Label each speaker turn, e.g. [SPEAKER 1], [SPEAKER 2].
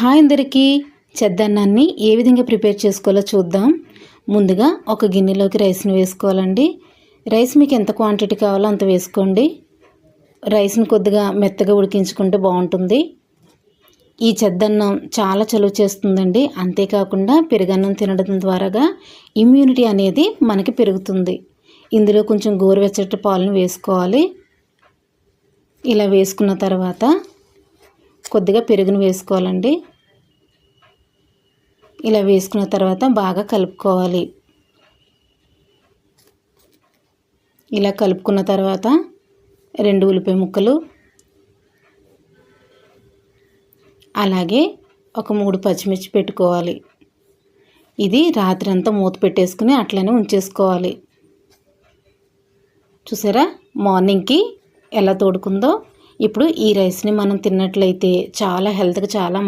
[SPEAKER 1] Hi అందరికీ. చెద్దన్నాన్ని ఏ విధంగా prepare చేసుకోవాలో చూద్దాం. ముందుగా ఒక గిన్నెలోకి రైస్ని వేసుకోవాలండి. రైస్ మీకు ఎంత క్వాంటిటీ కావాలో అంత వేసుకోండి. రైస్ని కొద్దిగా మెత్తగా ఉడికించుకుంటే బాగుంటుంది. ఈ చెద్దన్నం చాలా చలువ చేస్తుందండి. అంతేకాకుండా పెరుగన్నం తినడం ద్వారాగా ఇమ్యూనిటీ అనేది మనకి పెరుగుతుంది. ఇందులో కొంచెం గోరువెచ్చటి పాలను వేసుకోవాలి. ఇలా వేసుకున్న తర్వాత కొద్దిగా పెరుగును వేసుకోవాలండి. ఇలా వేసుకున్న తర్వాత బాగా కలుపుకోవాలి. ఇలా కలుపుకున్న తర్వాత రెండు ఉల్లిపాయ ముక్కలు అలాగే ఒక మూడు పచ్చిమిర్చి పెట్టుకోవాలి. ఇది రాత్రి అంతా మూత పెట్టేసుకుని అట్లనే ఉంచేసుకోవాలి. చూసారా? మార్నింగ్కి ఎలా తోడుకుందో ఇప్పుడు ఈ రైస్ని మనం తిన్నట్లయితే చాలా హెల్త్కి చాలా